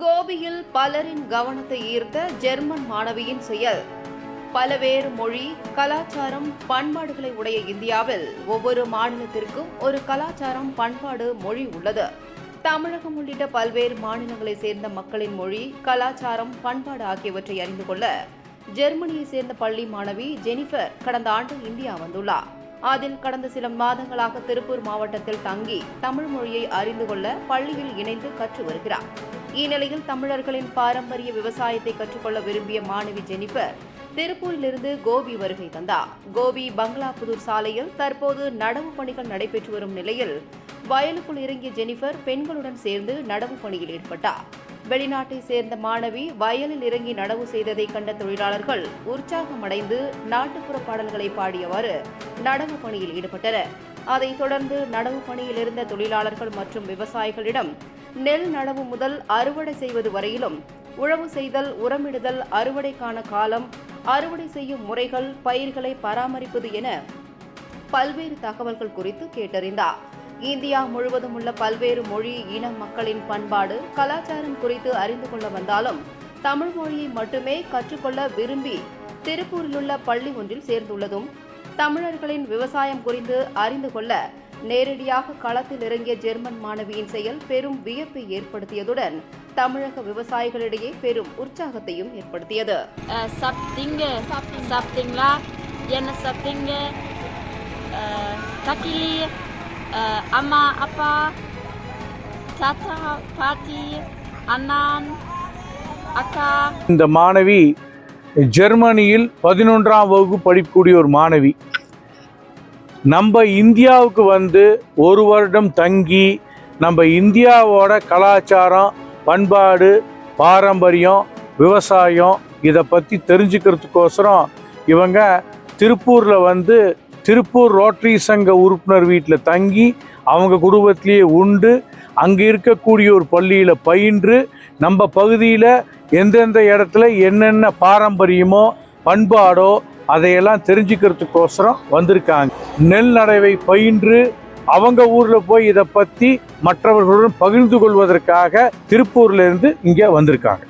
கோபியில் பலரின் கவனத்தை ஈர்த்த ஜெர்மன் மாணவியின் செயல். பலவேறு மொழி கலாச்சாரம் பண்பாடுகளை உடைய இந்தியாவில் ஒவ்வொரு மாநிலத்திற்கும் ஒரு கலாச்சாரம் பண்பாடு மொழி உள்ளது. தமிழகம் உள்ளிட்ட பல்வேறு மாநிலங்களைச் சேர்ந்த மக்களின் மொழி கலாச்சாரம் பண்பாடு ஆகியவற்றை அறிந்து கொள்ள ஜெர்மனியைச் சேர்ந்த பள்ளி மாணவி ஜெனிஃபர் கடந்த ஆண்டு இந்தியா வந்துள்ளார். அதில் கடந்த சில மாதங்களாக திருப்பூர் மாவட்டத்தில் தங்கி தமிழ் மொழியை அறிந்து கொள்ள பள்ளியில் இணைந்து கற்று வருகிறார். இந்நிலையில் தமிழர்களின் பாரம்பரிய விவசாயத்தை கற்றுக்கொள்ள விரும்பிய மாணவி ஜெனிஃபர் திருப்பூரிலிருந்து கோபி வருகை தந்தார். கோபி பங்களாபுதூர் சாலையில் தற்போது நடவு பணிகள் நடைபெற்று வரும் நிலையில் வயலுக்குள் இறங்கிய ஜெனிஃபர் பெண்களுடன் சேர்ந்து நடவு பணியில் ஈடுபட்டார். வெளிநாட்டை சேர்ந்த மாணவி வயலில் இறங்கி நடவு செய்ததை கண்ட தொழிலாளர்கள் உற்சாகமடைந்து நாட்டுப்புற பாடல்களை பாடியவாறு நடவு பணியில் ஈடுபட்டனர். அதைத் தொடர்ந்து நடவு பணியில் இருந்த தொழிலாளர்கள் மற்றும் விவசாயிகளிடம் நெல் நடவு முதல் அறுவடை செய்வது வரையிலும் உழவு செய்தல் உரமிடுதல் அறுவடைக்கான காலம் அறுவடை செய்யும் முறைகள் பயிர்களை பராமரிப்பது என பல்வேறு தகவல்கள் குறித்து கேட்டறிந்தார். இந்தியா முழுவதும் உள்ள பல்வேறு மொழி இன மக்களின் பண்பாடு கலாச்சாரம் குறித்து அறிந்து கொள்ள வந்தாலும் தமிழ் மொழியை மட்டுமே கற்றுக்கொள்ள விரும்பி திருப்பூரில் உள்ள பள்ளி ஒன்றில் சேர்ந்துள்ளதும் தமிழர்களின் விவசாயம் குறித்து அறிந்து கொள்ள நேரடியாக களத்தில் இறங்கிய ஜெர்மன் மாணவியின் செயல் பெரும் வியப்பை ஏற்படுத்தியதுடன் தமிழக விவசாயிகளிடையே பெரும் உற்சாகத்தையும் ஏற்படுத்தியது. சாப்பிட்டீங்க? சாப்பிட்டீங்களா? என்ன சாப்பிட்டீங்க? தக்கிலி அம்மா அப்பா தாத்தா பாட்டி அண்ணான் அக்கா இந்த மாணவி ஜெர்மனியில் பதினொன்றாம் வகுப்பு படிக்கக்கூடிய ஒரு மாணவி. நம்ம இந்தியாவுக்கு வந்து ஒரு வருடம் தங்கி நம்ம இந்தியாவோட கலாச்சாரம் பண்பாடு பாரம்பரியம் விவசாயம் இதை பற்றி தெரிஞ்சுக்கிறதுக்கோசரம் இவங்க திருப்பூரில் வந்து திருப்பூர் ரோட்டரி சங்க உறுப்பினர் வீட்டில் தங்கி அவங்க குடும்பத்திலேயே உண்டு. அங்கே இருக்கக்கூடிய ஒரு பள்ளியில் பயின்று நம்ம பகுதியில் எந்தெந்த இடத்துல என்னென்ன பாரம்பரியமோ பண்பாடோ அதையெல்லாம் தெரிஞ்சுக்கிறதுக்கோசரம் வந்திருக்காங்க. நெல் நடவை பயின்று அவங்க ஊரில் போய் இதை பற்றி மற்றவர்களுடன் பகிர்ந்து கொள்வதற்காக திருப்பூர்லேருந்து இங்கே வந்திருக்காங்க.